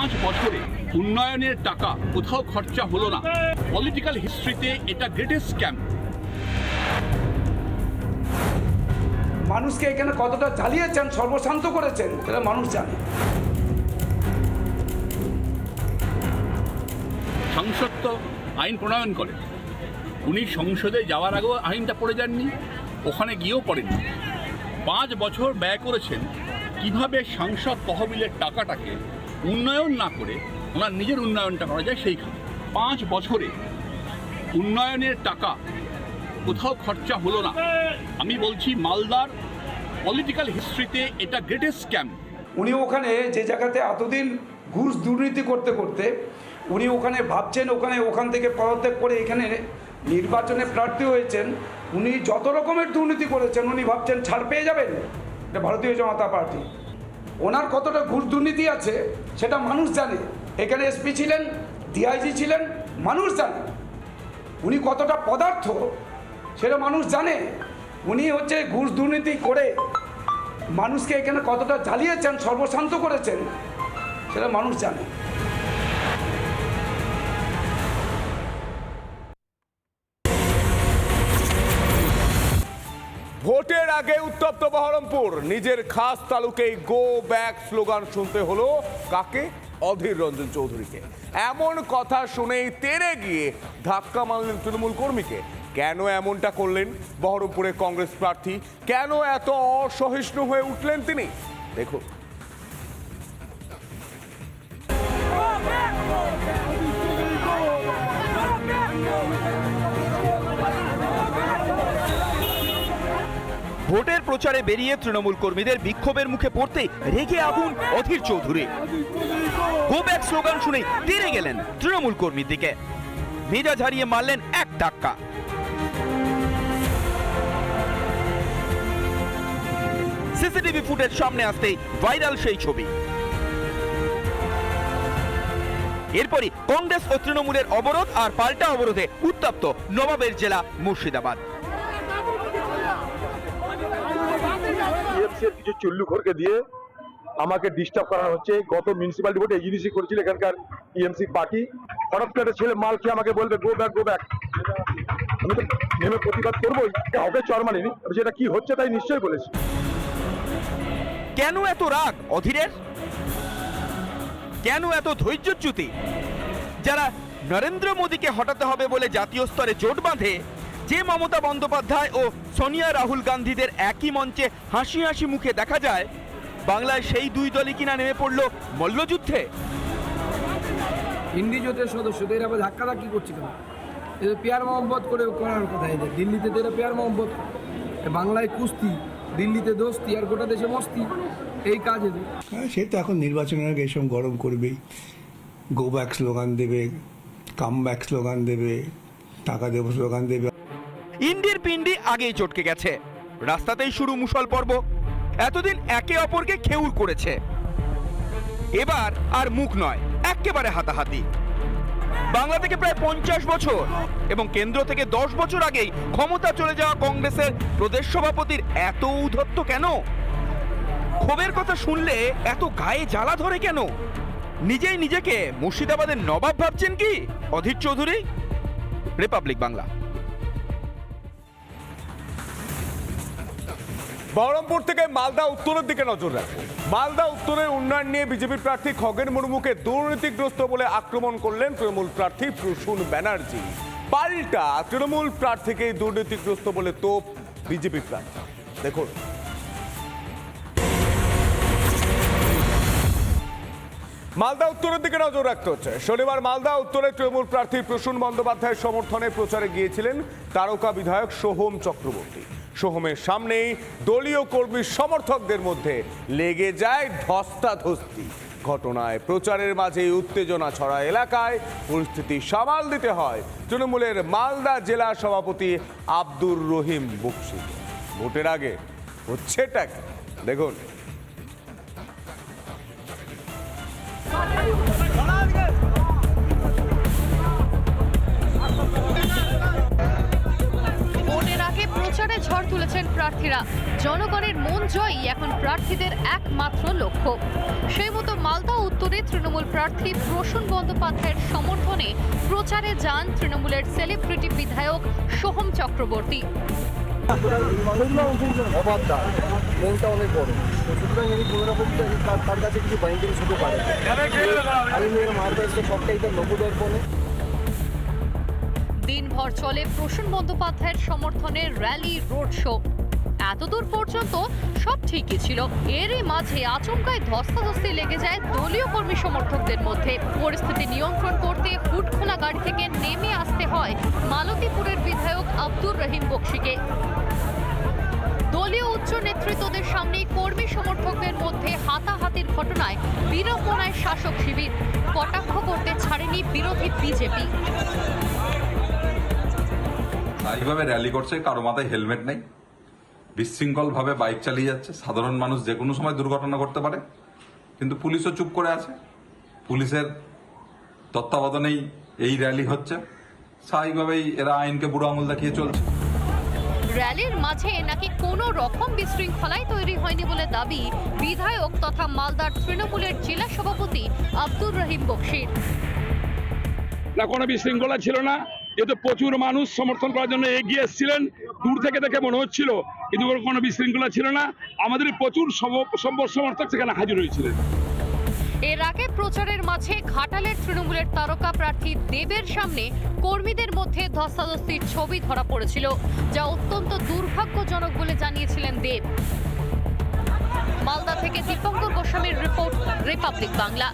পাঁচ বছরে উন্নয়নের টাকা কোথাও খরচা হলো না। পলিটিক্যাল হিস্ট্রিতে এটা গ্রেটেস্ট স্ক্যাম মানুষকে এখানে কতটা জ্বালিয়েছেন সর্বশান্ত করেছেন সেটা মানুষ জানে। সংসদ তো আইন প্রণয়ন করে। উনি সংসদে যাওয়ার আগেও আইনটা পড়ে যাননি ওখানে গিয়েও পড়েননি। পাঁচ বছর ব্যয় করেছেন কীভাবে সাংসদ তহবিলের টাকাটাকে উন্নয়ন না করে ওনার নিজের উন্নয়নটা করা যায় সেইখানে পাঁচ বছরে উন্নয়নের টাকা কোথাও খরচা হলো না। আমি বলছি মালদার পলিটিক্যাল হিস্ট্রিতে এটা গ্রেটেস্ট স্ক্যাম উনি ওখানে যে জায়গাতে এতদিন ঘুষ দুর্নীতি করতে করতে উনি ওখানে ভাবছেন, ওখানে ওখান থেকে পদত্যাগ করে এখানে নির্বাচনে প্রার্থী হয়েছেন, উনি যত রকমের দুর্নীতি করেছেন, উনি ভাবছেন ছাড় পেয়ে যাবেন? এটা ভারতীয় জনতা পার্টি। ওনার কতটা ঘুষ দুর্নীতি আছে, সেটা মানুষ জানে। এখানে এসপি ছিলেন, ডিআইজি ছিলেন, মানুষ জানে। উনি কতটা পদার্থ, সেটা মানুষ জানে। উনি হচ্ছে ঘুষ দুর্নীতি করে মানুষকে এখানে কতটা জ্বালিয়েছেন, সর্বশান্ত করেছেন, সেটা মানুষ জানে। ভোটের আগে উত্তপ্ত বহরমপুর। নিজের খাস তালুকেই গো ব্যাক স্লোগান শুনতে হলো কাকে? অধীর রঞ্জন চৌধুরীকে। এমন কথা শুনেই তেরে গিয়ে ধাক্কা মারলেন তৃণমূল কর্মীকে। কেন এমনটা করলেন বহরমপুরে কংগ্রেস প্রার্থী? কেন এত অসহিষ্ণু হয়ে উঠলেন তিনি? দেখুন। ভোটের প্রচারে বেরিয়ে তৃণমূল কর্মীদের বিক্ষোভের মুখে পড়তে রেগে আগুন Adhir Chowdhury. Go back slogan শুনে তেরে গেলেন তৃণমূল কর্মীর দিকে। মেজাজ হারিয়ে মারলেন এক টাক্কা সিসিটিভি ফুটেজ সামনে আসতেই ভাইরাল সেই ছবি। এরপরই কংগ্রেস ও তৃণমূলের অবরোধ আর পাল্টা অবরোধে উত্তপ্ত নবাবের জেলা মুর্শিদাবাদ। এর কিছু চুল্লুখোরকে দিয়ে আমাকে ডিস্টার্ব করা হচ্ছে। গত মিউনিসিপালিটি ভোটে এজিডিসি করেছিল এখানকার টিএমসি পার্টি। হঠাৎ করে ছেলে মাল খেয়ে আমাকে বলবে গো ব্যাক গো ব্যাক আমি তো নেমে প্রতিবাদ করবোই। হবে চর মানিনি যেটা কি হচ্ছে তাই নিশ্চয়ই বলেছি। কেন এত রাগ অধীরের? কেন এত ধৈর্যচ্যুতি? যারা নরেন্দ্র মোদীকে হটাতে হবে বলে জাতীয় স্তরে জোট বাঁধে যে মমতা বন্দ্যোপাধ্যায় ও সোনিয়া রাহুল গান্ধীদের একই মঞ্চে হাসি হাসি মুখে দেখা যায় বাংলায় সেই দুই দলই কিনা নেমে পড়ল মল্লযুদ্ধে। হিন্দি জোটের সদস্যদের আবার ধাক্কাধাক্কি করছে কেন? এদের পেয়ার মোহাম্মত করে করার কথা এদের। দিল্লিতে তো এরা পেয়ার মোহাম্মত বাংলায় কুস্তি দিল্লিতে দোস্তি আর গোটা দেশে মস্তি। এই কাজ এদের। হ্যাঁ সে তো এখন নির্বাচনের আগে এসব গরম করবেই। গো ব্যাক স্লোগান দেবে কাম ব্যাক স্লোগান দেবে টাকা দেবো স্লোগান দেবে। ইন্ডির পিন্ডি আগেই চটকে গেছে। রাস্তাতেই শুরু মুসল পর্ব। এতদিন একে অপরকে খেউর করেছে। এবার আর মুখ নয় একেবারে হাতাহাতি। বাংলা থেকে প্রায় পঞ্চাশ বছর এবং কেন্দ্র থেকে দশ বছর আগেই ক্ষমতা চলে যাওয়া কংগ্রেসের প্রদেশ সভাপতির এত ঔদ্ধত্য কেন? ক্ষোভের কথা শুনলে এত গায়ে জ্বালা ধরে কেন? নিজেই নিজেকে মুর্শিদাবাদের নবাব ভাবছেন কি? অধীর চৌধুরী, রিপাবলিক বাংলা। বহরমপুর থেকে মালদা উত্তরের দিকে নজর রাখব মালদা উত্তরের উন্নয়ন নিয়ে বিজেপির প্রার্থী খগেন মুর্মুকে দুর্নীতিগ্রস্ত বলে আক্রমণ করলেন তৃণমূল প্রার্থী প্রসূন ব্যানার্জি। পাল্টা তৃণমূল প্রার্থীকে দুর্নীতিগ্রস্ত বলে তোপ বিজেপি প্রার্থী। দেখুন। মালদা উত্তরের দিকে নজর রাখতে হচ্ছে। শনিবার মালদা উত্তরে তৃণমূল প্রার্থী প্রসূন বন্দ্যোপাধ্যায়ের সমর্থনে প্রচারে গিয়েছিলেন তারকা বিধায়ক সোহম চক্রবর্তী। সোহমের সামনেই দলীয় কর্মী সমর্থকদের মধ্যে লেগে যায় ধস্তাধস্তি। ঘটনায় প্রচারের মাঝে উত্তেজনা ছড়া এলাকায়, পরিস্থিতি সামাল দিতে হয় তৃণমূলের মালদা জেলা সভাপতি আব্দুর রহিম বক্সি ভোটের আগে হচ্ছেটা? দেখুন। জনগণের মন জয়ই এখন প্রার্থীদের একমাত্র লক্ষ্য। সেই মতো মালদা উত্তরে তৃণমূল প্রার্থী প্রসূন বন্দ্যোপাধ্যায়ের সমর্থনে প্রচারে যান তৃণমূলের সেলিব্রিটি বিধায়ক সোহম চক্রবর্তী। দিনভর চলে প্রসূন বন্দ্যোপাধ্যায়ের সমর্থনে র্যালি রোড শো এতদূর পর্যন্ত সব ঠিকই ছিল। এরই মাঝে আচমকায় ধস্তাধস্তি লেগে যায় দলীয় কর্মী সমর্থকদের মধ্যে। পরিস্থিতি নিয়ন্ত্রণ করতে হুট খোলা গাড়ি থেকে নেমে আসতে হয় মালতীপুরের বিধায়ক আব্দুর রহিম বক্সিকে। দলীয় উচ্চ নেতৃত্বদের সামনেই কর্মী সমর্থকদের মধ্যে হাতাহাতির ঘটনায় বিড়ম্বনায় শাসক শিবির। কটাক্ষ করতে ছাড়েনি বিরোধী বিজেপি। এইভাবে র্যালি করছে, কারও মাথায় হেলমেট নেই। বিশৃঙ্খল ভাবে বাইক চালিয়ে যাচ্ছে। সাধারণ মানুষ যে কোনো সময় দুর্ঘটনা করতে পারে কিন্তু পুলিশও চুপ করে আছে। পুলিশের তত্ত্বাবধানেই এই র্যালি হচ্ছে। স্বাভাবিকভাবেই এরা আইনকে বুড়ো আঙুল দেখিয়ে চলছে। র্যালির মাঝে নাকি কোনো রকম বিশৃঙ্খলাই তৈরি হয়নি বলে দাবি বিধায়ক তথা মালদার তৃণমূলের জেলা সভাপতি আব্দুর রহিম বক্সির। না কোনো বিশৃঙ্খলা ছিল না। এতে প্রচুর মানুষ সমর্থন করার জন্য এগিয়ে এসেছিলেন, দূর থেকে দেখে মনে হচ্ছিল, কিন্তু কোনো বিশৃঙ্খলা ছিল না। আমাদের প্রচুর সম- সম- সমর্থক সেখানে হাজির হয়েছিলেন। এর আগে প্রচারের মাঝে ঘাটালের তৃণমূলের তারকা প্রার্থী দেবের সামনে কর্মীদের মধ্যে ধস্তাধস্তির ছবি ধরা পড়েছিল, যা অত্যন্ত দুর্ভাগ্যজনক বলে জানিয়েছিলেন দেব। মালদা থেকে দীপঙ্কর গোস্বামীর রিপোর্ট, রিপাবলিক বাংলা।